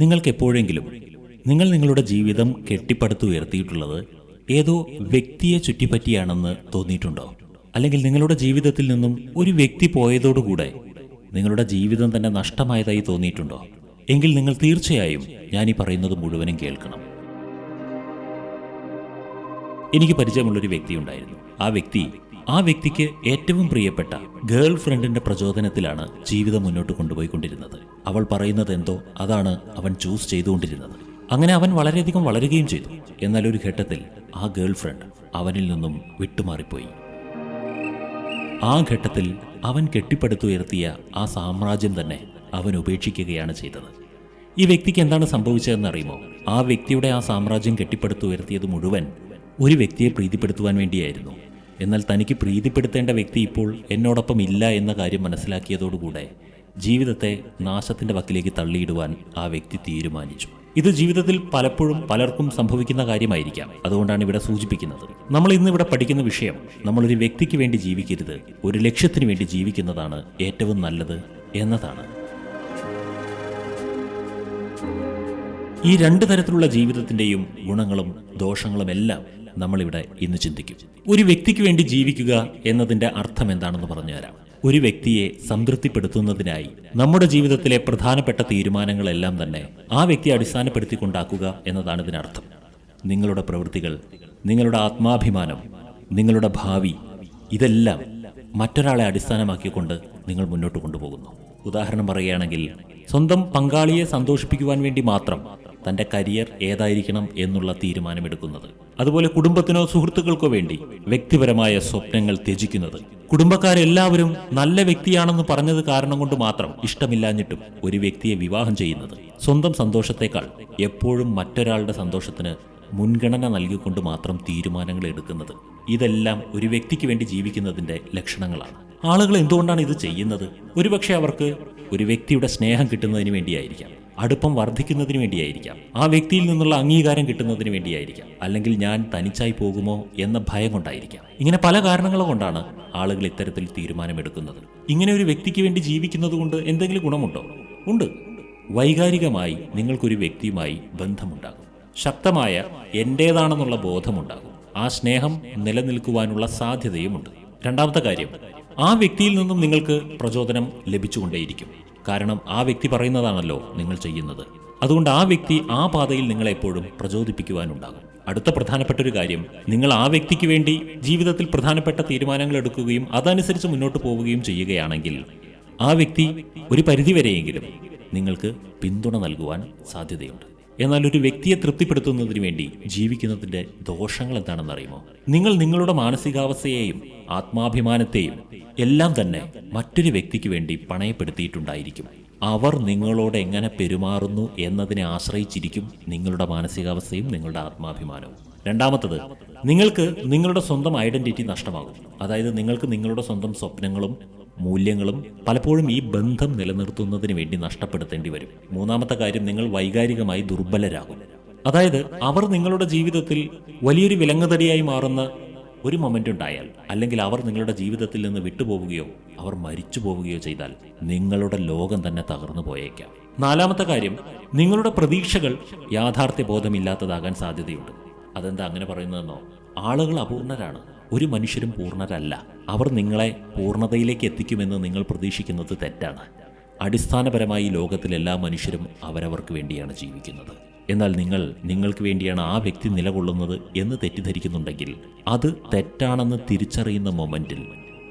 നിങ്ങൾക്ക് എപ്പോഴെങ്കിലും നിങ്ങൾ നിങ്ങളുടെ ജീവിതം കെട്ടിപ്പടുത്തുയർത്തിയിട്ടുള്ളത് ഏതോ വ്യക്തിയെ ചുറ്റിപ്പറ്റിയാണെന്ന് തോന്നിയിട്ടുണ്ടോ? അല്ലെങ്കിൽ നിങ്ങളുടെ ജീവിതത്തിൽ നിന്നും ഒരു വ്യക്തി പോയതോടുകൂടെ നിങ്ങളുടെ ജീവിതം തന്നെ നഷ്ടമായതായി തോന്നിയിട്ടുണ്ടോ? എങ്കിൽ നിങ്ങൾ തീർച്ചയായും ഞാൻ ഈ പറയുന്നത് മുഴുവനും കേൾക്കണം. എനിക്ക് പരിചയമുള്ളൊരു വ്യക്തി ഉണ്ടായിരുന്നു. ആ വ്യക്തി ആ വ്യക്തിക്ക് ഏറ്റവും പ്രിയപ്പെട്ട ഗേൾ ഫ്രണ്ടിന്റെ പ്രചോദനത്തിലാണ് ജീവിതം മുന്നോട്ട് കൊണ്ടുപോയിക്കൊണ്ടിരുന്നത്. അവൾ പറയുന്നത് എന്തോ അതാണ് അവൻ ചൂസ് ചെയ്തുകൊണ്ടിരുന്നത്. അങ്ങനെ അവൻ വളരെയധികം വളരുകയും ചെയ്തു. എന്നാൽ ഒരു ഘട്ടത്തിൽ ആ ഗേൾ ഫ്രണ്ട് അവനിൽ നിന്നും വിട്ടുമാറിപ്പോയി. ആ ഘട്ടത്തിൽ അവൻ കെട്ടിപ്പടുത്തുയർത്തിയ ആ സാമ്രാജ്യം തന്നെ അവൻ ഉപേക്ഷിക്കുകയാണ് ചെയ്തത്. ഈ വ്യക്തിക്ക് എന്താണ് സംഭവിച്ചതെന്ന് അറിയുമോ ആ വ്യക്തിയുടെ ആ സാമ്രാജ്യം കെട്ടിപ്പടുത്തുയർത്തിയത് മുഴുവൻ ഒരു വ്യക്തിയെ പ്രീതിപ്പെടുത്തുവാൻ വേണ്ടിയായിരുന്നു. എന്നാൽ തനിക്ക് പ്രീതിപ്പെടുത്തേണ്ട വ്യക്തി ഇപ്പോൾ എന്നോടൊപ്പം ഇല്ല എന്ന കാര്യം മനസ്സിലാക്കിയതോടുകൂടെ ജീവിതത്തെ നാശത്തിന്റെ വക്കിലേക്ക് തള്ളിയിടുവാൻ ആ വ്യക്തി തീരുമാനിച്ചു. ഇത് ജീവിതത്തിൽ പലപ്പോഴും പലർക്കും സംഭവിക്കുന്ന കാര്യമായിരിക്കാം. അതുകൊണ്ടാണ് ഇവിടെ സൂചിപ്പിക്കുന്നത്. നമ്മൾ ഇന്ന് ഇവിടെ പഠിക്കുന്ന വിഷയം നമ്മളൊരു വ്യക്തിക്ക് വേണ്ടി ജീവിക്കരുത് ഒരു ലക്ഷ്യത്തിന് വേണ്ടി ജീവിക്കുന്നതാണ് ഏറ്റവും നല്ലത് എന്നതാണ്. ഈ രണ്ട് തരത്തിലുള്ള ജീവിതത്തിന്റെയും ഗുണങ്ങളും ദോഷങ്ങളും എല്ലാം നമ്മളിവിടെ ഇന്ന് ചിന്തിക്കും. ഒരു വ്യക്തിക്ക് വേണ്ടി ജീവിക്കുക എന്നതിന്റെ അർത്ഥം എന്താണെന്ന് പറഞ്ഞുതരാം. ഒരു വ്യക്തിയെ സംതൃപ്തിപ്പെടുത്തുന്നതിനായി. നമ്മുടെ ജീവിതത്തിലെ പ്രധാനപ്പെട്ട തീരുമാനങ്ങളെല്ലാം തന്നെ ആ വ്യക്തിയെ അടിസ്ഥാനപ്പെടുത്തിക്കൊണ്ടാക്കുക എന്നതാണ് ഇതിനർത്ഥം. നിങ്ങളുടെ പ്രവൃത്തികൾ നിങ്ങളുടെ ആത്മാഭിമാനം നിങ്ങളുടെ ഭാവി ഇതെല്ലാം മറ്റൊരാളെ അടിസ്ഥാനമാക്കിക്കൊണ്ട് നിങ്ങൾ മുന്നോട്ട് കൊണ്ടുപോകുന്നു. ഉദാഹരണം പറയുകയാണെങ്കിൽ സ്വന്തം പങ്കാളിയെ സന്തോഷിപ്പിക്കുവാൻ വേണ്ടി മാത്രം തന്റെ കരിയർ ഏതായിരിക്കണം എന്നുള്ള തീരുമാനമെടുക്കുന്നത്. അതുപോലെ കുടുംബത്തിനോ സുഹൃത്തുക്കൾക്കോ വേണ്ടി വ്യക്തിപരമായ സ്വപ്നങ്ങൾ ത്യജിക്കുന്നത്. കുടുംബക്കാരെല്ലാവരും നല്ല വ്യക്തിയാണെന്ന് പറഞ്ഞത് കാരണം കൊണ്ട് മാത്രം ഇഷ്ടമില്ലാഞ്ഞിട്ടും ഒരു വ്യക്തിയെ വിവാഹം ചെയ്യുന്നത് സ്വന്തം സന്തോഷത്തെക്കാൾ എപ്പോഴും മറ്റൊരാളുടെ സന്തോഷത്തിന് മുൻഗണന നൽകിക്കൊണ്ട് മാത്രം തീരുമാനങ്ങൾ എടുക്കുന്നത് ഇതെല്ലാം ഒരു വ്യക്തിക്ക് വേണ്ടി ജീവിക്കുന്നതിന്റെ ലക്ഷണങ്ങളാണ്. ആളുകൾ എന്തുകൊണ്ടാണ് ഇത് ചെയ്യുന്നത്? ഒരുപക്ഷെ അവർക്ക് ഒരു വ്യക്തിയുടെ സ്നേഹം കിട്ടുന്നതിന് വേണ്ടിയായിരിക്കാം. അടുപ്പം വർദ്ധിക്കുന്നതിന് വേണ്ടിയായിരിക്കാം. ആ വ്യക്തിയിൽ നിന്നുള്ള അംഗീകാരം കിട്ടുന്നതിന് വേണ്ടിയായിരിക്കാം. അല്ലെങ്കിൽ ഞാൻ തനിച്ചായി പോകുമോ എന്ന ഭയം കൊണ്ടായിരിക്കാം. ഇങ്ങനെ പല കാരണങ്ങൾ കൊണ്ടാണ് ആളുകൾ ഇത്തരത്തിൽ തീരുമാനമെടുക്കുന്നത്. ഇങ്ങനെ ഒരു വ്യക്തിക്ക് വേണ്ടി ജീവിക്കുന്നത് കൊണ്ട് എന്തെങ്കിലും ഗുണമുണ്ടോ? ഉണ്ട്. വൈകാരികമായി നിങ്ങൾക്കൊരു വ്യക്തിയുമായി ബന്ധമുണ്ടാകും. ശക്തമായ എന്റേതാണെന്നുള്ള ബോധമുണ്ടാകും. ആ സ്നേഹം നിലനിൽക്കുവാനുള്ള സാധ്യതയുമുണ്ട്. രണ്ടാമത്തെ കാര്യം ആ വ്യക്തിയിൽ നിന്നും നിങ്ങൾക്ക് പ്രചോദനം ലഭിച്ചുകൊണ്ടേയിരിക്കും. കാരണം ആ വ്യക്തി പറയുന്നതാണല്ലോ നിങ്ങൾ ചെയ്യുന്നത്. അതുകൊണ്ട് ആ വ്യക്തി ആ പാതയിൽ നിങ്ങളെപ്പോഴും പ്രചോദിപ്പിക്കുവാനുണ്ടാകും. അടുത്ത പ്രധാനപ്പെട്ട ഒരു കാര്യം നിങ്ങൾ ആ വ്യക്തിക്ക് വേണ്ടി ജീവിതത്തിൽ പ്രധാനപ്പെട്ട തീരുമാനങ്ങൾ എടുക്കുകയും അതനുസരിച്ച് മുന്നോട്ട് പോവുകയും ചെയ്യുകയാണെങ്കിൽ ആ വ്യക്തി ഒരു പരിധിവരെയെങ്കിലും നിങ്ങൾക്ക് പിന്തുണ നൽകുവാൻ സാധ്യതയുണ്ട്. എന്നാൽ ഒരു വ്യക്തിയെ തൃപ്തിപ്പെടുത്തുന്നതിന് വേണ്ടി ജീവിക്കുന്നതിന്റെ ദോഷങ്ങൾ എന്താണെന്നറിയുമോ നിങ്ങൾ നിങ്ങളുടെ മാനസികാവസ്ഥയെയും ആത്മാഭിമാനത്തെയും എല്ലാം തന്നെ മറ്റൊരു വ്യക്തിക്ക് വേണ്ടി പണയപ്പെടുത്തിയിട്ടുണ്ടായിരിക്കും. അവർ നിങ്ങളോട് എങ്ങനെ പെരുമാറുന്നു എന്നതിനെ ആശ്രയിച്ചിരിക്കും നിങ്ങളുടെ മാനസികാവസ്ഥയും നിങ്ങളുടെ ആത്മാഭിമാനവും. രണ്ടാമത്തത് നിങ്ങൾക്ക് നിങ്ങളുടെ സ്വന്തം ഐഡന്റിറ്റി നഷ്ടമാകും. അതായത് നിങ്ങൾക്ക് നിങ്ങളുടെ സ്വന്തം സ്വപ്നങ്ങളും മൂല്യങ്ങളും പലപ്പോഴും ഈ ബന്ധം നിലനിർത്തുന്നതിന് വേണ്ടി നഷ്ടപ്പെടുത്തേണ്ടി വരും. മൂന്നാമത്തെ കാര്യം നിങ്ങൾ വൈകാരികമായി ദുർബലരാകും. അതായത് അവർ നിങ്ങളുടെ ജീവിതത്തിൽ വലിയൊരു വിലങ്ങുതടിയായി മാറുന്ന ഒരു മൊമെന്റ് ഉണ്ടായാൽ അല്ലെങ്കിൽ അവർ നിങ്ങളുടെ ജീവിതത്തിൽ നിന്ന് വിട്ടുപോവുകയോ അവർ മരിച്ചു പോവുകയോ ചെയ്താൽ നിങ്ങളുടെ ലോകം തന്നെ തകർന്നു പോയേക്കാം. നാലാമത്തെ കാര്യം നിങ്ങളുടെ പ്രതീക്ഷകൾ യാഥാർത്ഥ്യ ബോധമില്ലാത്തതാകാൻ സാധ്യതയുണ്ട്. അതെന്താ അങ്ങനെ പറയുന്നതെന്നോ? ആളുകൾ അപൂർണരാണ്. ഒരു മനുഷ്യരും പൂർണരല്ല. അവർ നിങ്ങളെ പൂർണതയിലേക്ക് എത്തിക്കുമെന്ന് നിങ്ങൾ പ്രതീക്ഷിക്കുന്നത് തെറ്റാണ്. അടിസ്ഥാനപരമായി ലോകത്തിലെല്ലാ മനുഷ്യരും അവരവർക്ക് വേണ്ടിയാണ് ജീവിക്കുന്നത്. എന്നാൽ നിങ്ങൾ നിങ്ങൾക്ക് വേണ്ടിയാണ് ആ വ്യക്തി നിലകൊള്ളുന്നത് എന്ന് തെറ്റിദ്ധരിക്കുന്നുണ്ടെങ്കിൽ അത് തെറ്റാണെന്ന് തിരിച്ചറിയുന്ന മൊമെന്റിൽ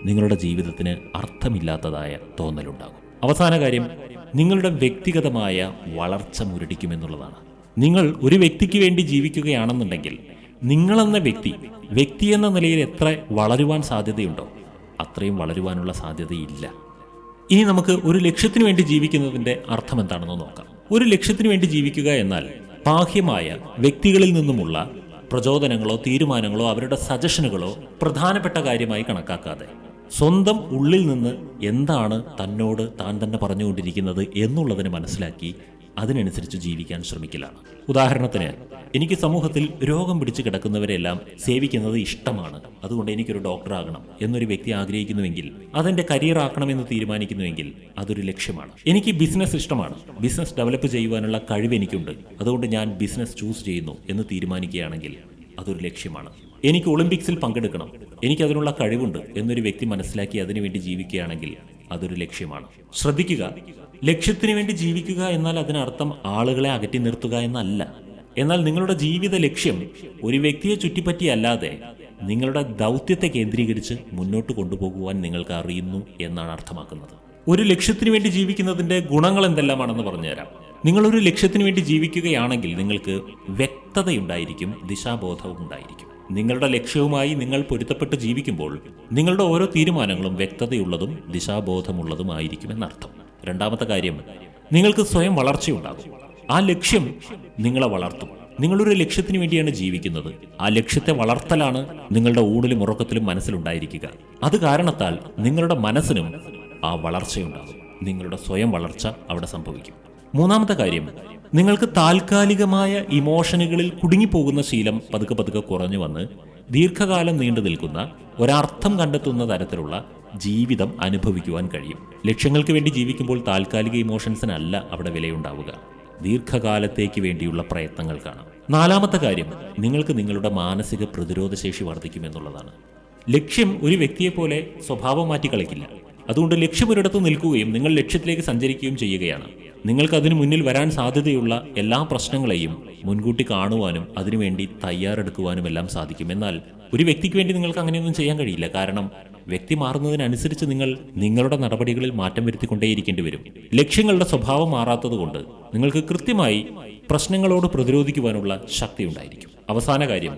നിങ്ങളുടെ ജീവിതത്തിന് അർത്ഥമില്ലാത്തതായ തോന്നലുണ്ടാകും. അവസാന കാര്യം നിങ്ങളുടെ വ്യക്തിഗതമായ വളർച്ച മുരടിക്കുമെന്നുള്ളതാണ്. നിങ്ങൾ ഒരു വ്യക്തിക്ക് വേണ്ടി ജീവിക്കുകയാണെന്നുണ്ടെങ്കിൽ നിങ്ങളെന്ന വ്യക്തി വ്യക്തി എന്ന നിലയിൽ എത്ര വളരുവാൻ സാധ്യതയുണ്ടോ അത്രയും വളരുവാനുള്ള സാധ്യതയില്ല. ഇനി നമുക്ക് ഒരു ലക്ഷ്യത്തിന് വേണ്ടി ജീവിക്കുന്നതിന്റെ അർത്ഥം എന്താണെന്ന് നോക്കാം. ഒരു ലക്ഷ്യത്തിന് വേണ്ടി ജീവിക്കുക എന്നാൽ ബാഹ്യമായ വ്യക്തികളിൽ നിന്നുമുള്ള പ്രചോദനങ്ങളോ തീരുമാനങ്ങളോ അവരുടെ സജഷനുകളോ പ്രധാനപ്പെട്ട കാര്യമായി കണക്കാക്കാതെ സ്വന്തം ഉള്ളിൽ നിന്ന് എന്താണ് തന്നോട് താൻ തന്നെ പറഞ്ഞുകൊണ്ടിരിക്കുന്നത് എന്നുള്ളതിന് മനസ്സിലാക്കി അതിനനുസരിച്ച് ജീവിക്കാൻ ശ്രമിക്കലാണ്. ഉദാഹരണത്തിന് എനിക്ക് സമൂഹത്തിൽ രോഗം പിടിച്ചു കിടക്കുന്നവരെല്ലാം സേവിക്കുന്നത് ഇഷ്ടമാണ്. അതുകൊണ്ട് എനിക്കൊരു ഡോക്ടറാകണം എന്നൊരു വ്യക്തി ആഗ്രഹിക്കുന്നുവെങ്കിൽ അതെന്റെ കരിയർ ആക്കണമെന്ന് തീരുമാനിക്കുന്നുവെങ്കിൽ അതൊരു ലക്ഷ്യമാണ്. എനിക്ക് ബിസിനസ് ഇഷ്ടമാണ്. ബിസിനസ് ഡെവലപ്പ് ചെയ്യുവാനുള്ള കഴിവ് എനിക്കുണ്ട്. അതുകൊണ്ട് ഞാൻ ബിസിനസ് ചൂസ് ചെയ്യുന്നു എന്ന് തീരുമാനിക്കുകയാണെങ്കിൽ അതൊരു ലക്ഷ്യമാണ്. എനിക്ക് ഒളിമ്പിക്സിൽ പങ്കെടുക്കണം. എനിക്ക് അതിനുള്ള കഴിവുണ്ട് എന്നൊരു വ്യക്തി മനസ്സിലാക്കി അതിനുവേണ്ടി ജീവിക്കുകയാണെങ്കിൽ അതൊരു ലക്ഷ്യമാണ്. ശ്രദ്ധിക്കുക ലക്ഷ്യത്തിന് വേണ്ടി ജീവിക്കുക എന്നാൽ അതിനർത്ഥം ആളുകളെ അകറ്റി നിർത്തുക എന്നല്ല. എന്നാൽ നിങ്ങളുടെ ജീവിത ലക്ഷ്യം ഒരു വ്യക്തിയെ ചുറ്റിപ്പറ്റിയല്ലാതെ നിങ്ങളുടെ ദൗത്യത്തെ കേന്ദ്രീകരിച്ച് മുന്നോട്ട് കൊണ്ടുപോകുവാൻ നിങ്ങൾക്ക് അറിയുന്നു എന്നാണ് അർത്ഥമാക്കുന്നത്. ഒരു ലക്ഷ്യത്തിന് വേണ്ടി ജീവിക്കുന്നതിന്റെ ഗുണങ്ങൾ എന്തെല്ലാമാണെന്ന് പറഞ്ഞുതരാം. നിങ്ങളൊരു ലക്ഷ്യത്തിന് വേണ്ടി ജീവിക്കുകയാണെങ്കിൽ നിങ്ങൾക്ക് വ്യക്തതയുണ്ടായിരിക്കും ദിശാബോധവും ഉണ്ടായിരിക്കും. നിങ്ങളുടെ ലക്ഷ്യവുമായി നിങ്ങൾ പൊരുത്തപ്പെട്ട് ജീവിക്കുമ്പോൾ നിങ്ങളുടെ ഓരോ തീരുമാനങ്ങളും വ്യക്തതയുള്ളതും ദിശാബോധമുള്ളതുമായിരിക്കും എന്നർത്ഥം. രണ്ടാമത്തെ കാര്യം നിങ്ങൾക്ക് സ്വയം വളർച്ചയുണ്ടാകും. ആ ലക്ഷ്യം നിങ്ങളെ വളർത്തും. നിങ്ങളൊരു ലക്ഷ്യത്തിന് വേണ്ടിയാണ് ജീവിക്കുന്നത്. ആ ലക്ഷ്യത്തെ വളർത്തലാണ് നിങ്ങളുടെ ഊണിലും ഉറക്കത്തിലും മനസ്സിലുണ്ടായിരിക്കുക. അത് കാരണത്താൽ നിങ്ങളുടെ മനസ്സിനും ആ വളർച്ചയുണ്ടാകും. നിങ്ങളുടെ സ്വയം വളർച്ച അവിടെ സംഭവിക്കും. മൂന്നാമത്തെ കാര്യം നിങ്ങൾക്ക് താൽക്കാലികമായ ഇമോഷനുകളിൽ കുടുങ്ങിപ്പോകുന്ന ശീലം പതുക്കെ പതുക്കെ കുറഞ്ഞു വന്ന് ദീർഘകാലം നീണ്ടു നിൽക്കുന്ന ഒരർത്ഥം കണ്ടെത്തുന്ന തരത്തിലുള്ള ജീവിതം അനുഭവിക്കുവാൻ കഴിയും. ലക്ഷ്യങ്ങൾക്ക് വേണ്ടി ജീവിക്കുമ്പോൾ താൽക്കാലിക ഇമോഷൻസിനല്ല അവിടെ വിലയുണ്ടാവുക. ദീർഘകാലത്തേക്ക് വേണ്ടിയുള്ള പ്രയത്നങ്ങൾക്കാണ് നാലാമത്തെ കാര്യം നിങ്ങൾക്ക് നിങ്ങളുടെ മാനസിക പ്രതിരോധശേഷി വർദ്ധിക്കുമെന്നുള്ളതാണ്. ലക്ഷ്യം ഒരു വ്യക്തിയെപ്പോലെ സ്വഭാവം മാറ്റി കളിക്കില്ല. അതുകൊണ്ട് ലക്ഷ്യം ഒരിടത്ത് നിൽക്കുകയും നിങ്ങൾ ലക്ഷ്യത്തിലേക്ക് സഞ്ചരിക്കുകയും ചെയ്യുകയാണ്. നിങ്ങൾക്ക് അതിനു മുന്നിൽ വരാൻ സാധ്യതയുള്ള എല്ലാ പ്രശ്നങ്ങളെയും മുൻകൂട്ടി കാണുവാനും അതിനുവേണ്ടി തയ്യാറെടുക്കുവാനും എല്ലാം സാധിക്കും. എന്നാൽ ഒരു വ്യക്തിക്ക് വേണ്ടി നിങ്ങൾക്ക് അങ്ങനെയൊന്നും ചെയ്യാൻ കഴിയില്ല. കാരണം വ്യക്തി മാറുന്നതിനനുസരിച്ച് നിങ്ങൾ നിങ്ങളുടെ നടപടികളിൽ മാറ്റം വരുത്തിക്കൊണ്ടേയിരിക്കേണ്ടി വരും ലക്ഷ്യങ്ങളുടെ സ്വഭാവം മാറാത്തതുകൊണ്ട് നിങ്ങൾക്ക് കൃത്യമായി പ്രശ്നങ്ങളോട് പ്രതിരോധിക്കുവാനുള്ള ശക്തി ഉണ്ടായിരിക്കും അവസാന കാര്യം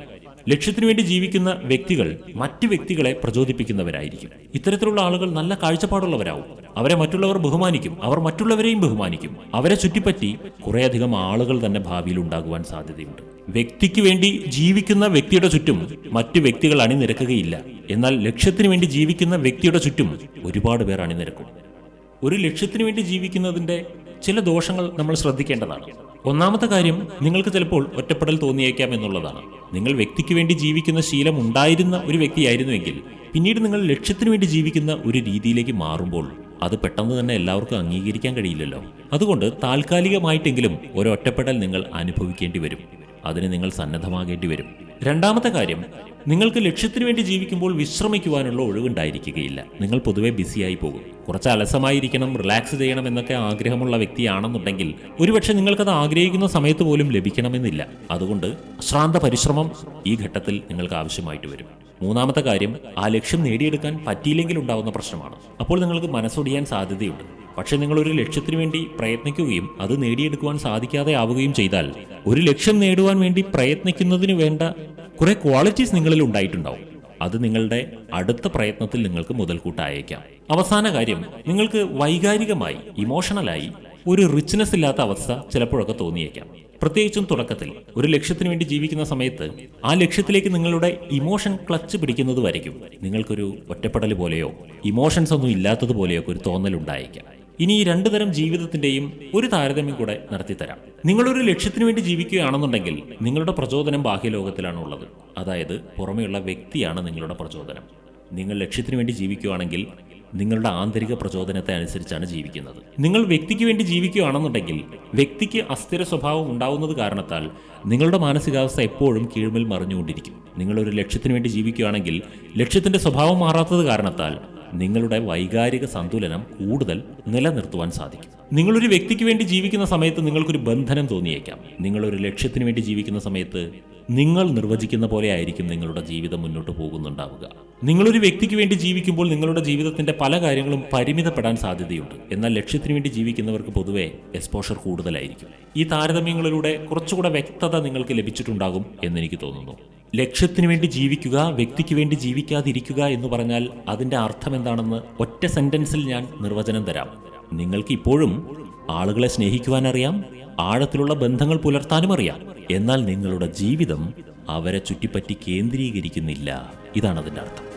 ലക്ഷ്യത്തിനു വേണ്ടി ജീവിക്കുന്ന വ്യക്തികൾ മറ്റ് വ്യക്തികളെ പ്രചോദിപ്പിക്കുന്നവരായിരിക്കും. ഇത്തരത്തിലുള്ള ആളുകൾ നല്ല കാഴ്ചപ്പാടുള്ളവരാവും. അവരെ മറ്റുള്ളവർ ബഹുമാനിക്കും. അവർ മറ്റുള്ളവരെയും ബഹുമാനിക്കും. അവരെ ചുറ്റിപ്പറ്റി കുറേയധികം ആളുകൾ തന്നെ ഭാവിയിൽ ഉണ്ടാകുവാൻ സാധ്യതയുണ്ട്. വ്യക്തിക്ക് വേണ്ടി ജീവിക്കുന്ന വ്യക്തിയുടെ ചുറ്റും മറ്റു വ്യക്തികൾ അണിനിരക്കുകയില്ല. എന്നാൽ ലക്ഷ്യത്തിനു വേണ്ടി ജീവിക്കുന്ന വ്യക്തിയുടെ ചുറ്റും ഒരുപാട് പേർ അണിനിരക്കും. ഒരു ലക്ഷ്യത്തിനു വേണ്ടി ജീവിക്കുന്നതിന്റെ ചില ദോഷങ്ങൾ നമ്മൾ ശ്രദ്ധിക്കേണ്ടതാണ്. ഒന്നാമത്തെ കാര്യം നിങ്ങൾക്ക് ചിലപ്പോൾ ഒറ്റപ്പെടൽ തോന്നിയേക്കാം എന്നുള്ളതാണ്. നിങ്ങൾ വ്യക്തിക്ക് വേണ്ടി ജീവിക്കുന്ന ശീലം ഉണ്ടായിരുന്ന ഒരു വ്യക്തിയായിരുന്നുവെങ്കിൽ പിന്നീട് നിങ്ങൾ ലക്ഷ്യത്തിനു വേണ്ടി ജീവിക്കുന്ന ഒരു രീതിയിലേക്ക് മാറുമ്പോൾ അത് പെട്ടെന്ന് തന്നെ എല്ലാവർക്കും അംഗീകരിക്കാൻ കഴിയില്ലല്ലോ. അതുകൊണ്ട് താൽക്കാലികമായിട്ടെങ്കിലും ഒരു ഒറ്റപ്പെടൽ നിങ്ങൾ അനുഭവിക്കേണ്ടി വരും. അതിന് നിങ്ങൾ സന്നദ്ധമാകേണ്ടി വരും. രണ്ടാമത്തെ കാര്യം നിങ്ങൾക്ക് ലക്ഷ്യത്തിനു വേണ്ടി ജീവിക്കുമ്പോൾ വിശ്രമിക്കുവാനുള്ള ഒഴിവുണ്ടായിരിക്കുകയില്ല. നിങ്ങൾ പൊതുവെ ബിസിയായി പോകും. കുറച്ച് അലസമായിരിക്കണം റിലാക്സ് ചെയ്യണം എന്നൊക്കെ ആഗ്രഹമുള്ള വ്യക്തിയാണെന്നുണ്ടെങ്കിൽ ഒരുപക്ഷെ നിങ്ങൾക്കത് ആഗ്രഹിക്കുന്ന സമയത്ത് പോലും ലഭിക്കണമെന്നില്ല. അതുകൊണ്ട് അശ്രാന്ത പരിശ്രമം ഈ ഘട്ടത്തിൽ നിങ്ങൾക്ക് ആവശ്യമായിട്ട് വരും. മൂന്നാമത്തെ കാര്യം ആ ലക്ഷ്യം നേടിയെടുക്കാൻ പറ്റിയില്ലെങ്കിൽ ഉണ്ടാകുന്ന പ്രശ്നമാണ്. അപ്പോൾ നിങ്ങൾക്ക് മനസ്സൊടിയാൻ സാധ്യതയുണ്ട്. പക്ഷെ നിങ്ങൾ ഒരു ലക്ഷ്യത്തിന് വേണ്ടി പ്രയത്നിക്കുകയും അത് നേടിയെടുക്കുവാൻ സാധിക്കാതെ ആവുകയും ചെയ്താൽ ഒരു ലക്ഷ്യം നേടുവാൻ വേണ്ടി പ്രയത്നിക്കുന്നതിന് വേണ്ട കുറെ ക്വാളിറ്റീസ് നിങ്ങളിൽ ഉണ്ടായിട്ടുണ്ടാവും. അത് നിങ്ങളുടെ അടുത്ത പ്രയത്നത്തിൽ നിങ്ങൾക്ക് മുതൽക്കൂട്ടായേക്കാം. അവസാന കാര്യം നിങ്ങൾക്ക് വൈകാരികമായി ഇമോഷണലായി ഒരു റിച്ച്നെസ് ഇല്ലാത്ത അവസ്ഥ ചിലപ്പോഴൊക്കെ തോന്നിയേക്കാം. പ്രത്യേകിച്ചും തുടക്കത്തിൽ ഒരു ലക്ഷ്യത്തിന് വേണ്ടി ജീവിക്കുന്ന സമയത്ത് ആ ലക്ഷ്യത്തിലേക്ക് നിങ്ങളുടെ ഇമോഷൻ ക്ലച്ച് പിടിക്കുന്നത് വരയ്ക്കും നിങ്ങൾക്കൊരു ഒറ്റപ്പെടൽ പോലെയോ ഇമോഷൻസ് ഒന്നും ഇല്ലാത്തതുപോലെയോ ഒരു തോന്നൽ ഉണ്ടായേക്കാം ഇനി ഈ രണ്ടു തരം ജീവിതത്തിന്റെയും ഒരു താരതമ്യം കൂടെ നടത്തിത്തരാം. നിങ്ങളൊരു ലക്ഷ്യത്തിന് വേണ്ടി ജീവിക്കുകയാണെന്നുണ്ടെങ്കിൽ നിങ്ങളുടെ പ്രചോദനം ബാഹ്യലോകത്തിലാണ് ഉള്ളത് അതായത് പുറമെയുള്ള വ്യക്തിയാണ് നിങ്ങളുടെ പ്രചോദനം. നിങ്ങൾ ലക്ഷ്യത്തിന് വേണ്ടി ജീവിക്കുകയാണെങ്കിൽ നിങ്ങളുടെ ആന്തരിക പ്രചോദനത്തെ അനുസരിച്ചാണ് ജീവിക്കുന്നത്. നിങ്ങൾ വ്യക്തിക്ക് വേണ്ടി ജീവിക്കുകയാണെന്നുണ്ടെങ്കിൽ വ്യക്തിക്ക് അസ്ഥിര സ്വഭാവം ഉണ്ടാവുന്നത് കാരണത്താൽ നിങ്ങളുടെ മാനസികാവസ്ഥ എപ്പോഴും കീഴ്മേൽ മറിഞ്ഞുകൊണ്ടിരിക്കും. നിങ്ങളൊരു ലക്ഷ്യത്തിന് വേണ്ടി ജീവിക്കുകയാണെങ്കിൽ ലക്ഷ്യത്തിന്റെ സ്വഭാവം മാറാത്തത് കാരണത്താൽ നിങ്ങളുടെ വൈകാരിക സന്തുലനം കൂടുതൽ നിലനിർത്തുവാൻ സാധിക്കും. നിങ്ങളൊരു വ്യക്തിക്ക് വേണ്ടി ജീവിക്കുന്ന സമയത്ത് നിങ്ങൾക്കൊരു ബന്ധനം തോന്നിയേക്കാം. നിങ്ങളൊരു ലക്ഷ്യത്തിന് വേണ്ടി ജീവിക്കുന്ന സമയത്ത് നിങ്ങൾ നിർവചിക്കുന്ന പോലെ ആയിരിക്കും നിങ്ങളുടെ ജീവിതം മുന്നോട്ട് പോകുന്നുണ്ടാവുക. നിങ്ങളൊരു വ്യക്തിക്ക് വേണ്ടി ജീവിക്കുമ്പോൾ നിങ്ങളുടെ ജീവിതത്തിന്റെ പല കാര്യങ്ങളും പരിമിതപ്പെടാൻ സാധ്യതയുണ്ട്. എന്നാൽ ലക്ഷ്യത്തിന് വേണ്ടി ജീവിക്കുന്നവർക്ക് പൊതുവെ എക്സ്പോഷർ കൂടുതലായിരിക്കും. ഈ താരതമ്യങ്ങളിലൂടെ കുറച്ചുകൂടെ വ്യക്തത നിങ്ങൾക്ക് ലഭിച്ചിട്ടുണ്ടാകും എന്നെനിക്ക് തോന്നുന്നു. ലക്ഷ്യത്തിന് വേണ്ടി ജീവിക്കുക വ്യക്തിക്ക് വേണ്ടി ജീവിക്കാതിരിക്കുക എന്ന് പറഞ്ഞാൽ അതിന്റെ അർത്ഥം എന്താണെന്ന് ഒറ്റ സെന്റൻസിൽ ഞാൻ നിർവചനം തരാം. നിങ്ങൾക്ക് ഇപ്പോഴും ആളുകളെ സ്നേഹിക്കുവാൻ അറിയാം ആഴത്തിലുള്ള ബന്ധങ്ങൾ പുലർത്താനും അറിയാം. എന്നാൽ നിങ്ങളുടെ ജീവിതം അവരെ ചുറ്റിപ്പറ്റി കേന്ദ്രീകരിക്കുന്നില്ല. ഇതാണ് അതിന്റെ അർത്ഥം.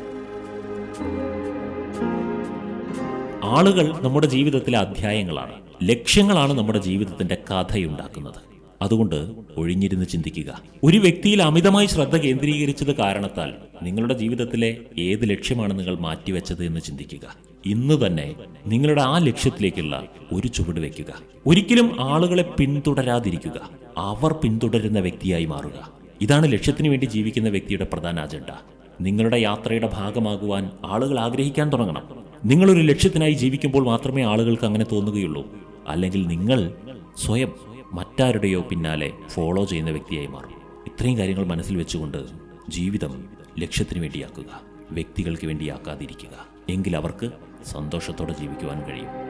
ആളുകൾ നമ്മുടെ ജീവിതത്തിലെ അധ്യായങ്ങളാണ്. ലക്ഷ്യങ്ങളാണ് നമ്മുടെ ജീവിതത്തിന്റെ കഥയുണ്ടാക്കുന്നത്. അതുകൊണ്ട് ഒഴിഞ്ഞിരുന്ന് ചിന്തിക്കുക. ഒരു വ്യക്തിയിൽ അമിതമായി ശ്രദ്ധ കേന്ദ്രീകരിച്ചത് കാരണത്താൽ നിങ്ങളുടെ ജീവിതത്തിലെ ഏത് ലക്ഷ്യമാണ് നിങ്ങൾ മാറ്റിവെച്ചത് എന്ന് ചിന്തിക്കുക. ഇന്ന് തന്നെ നിങ്ങളുടെ ആ ലക്ഷ്യത്തിലേക്കുള്ള ഒരു ചുവട് വെക്കുക. ഒരിക്കലും ആളുകളെ പിന്തുടരാതിരിക്കുക. അവർ പിന്തുടരുന്ന വ്യക്തിയായി മാറുക. ഇതാണ് ലക്ഷ്യത്തിന് വേണ്ടി ജീവിക്കുന്ന വ്യക്തിയുടെ പ്രധാന അജണ്ട. നിങ്ങളുടെ യാത്രയുടെ ഭാഗമാകുവാൻ ആളുകൾ ആഗ്രഹിക്കാൻ തുടങ്ങണം. നിങ്ങളൊരു ലക്ഷ്യത്തിനായി ജീവിക്കുമ്പോൾ മാത്രമേ ആളുകൾക്ക് അങ്ങനെ തോന്നുകയുള്ളൂ. അല്ലെങ്കിൽ നിങ്ങൾ സ്വയം മറ്റാരുടെയോ പിന്നാലെ ഫോളോ ചെയ്യുന്ന വ്യക്തിയായി മാറും. ഇത്രയും കാര്യങ്ങൾ മനസ്സിൽ വെച്ചുകൊണ്ട് ജീവിതം ലക്ഷ്യത്തിന് വേണ്ടിയാക്കുക വ്യക്തികൾക്ക് വേണ്ടിയാക്കാതിരിക്കുക. എങ്കിൽ അവർക്ക് സന്തോഷത്തോടെ ജീവിക്കുവാൻ കഴിയും.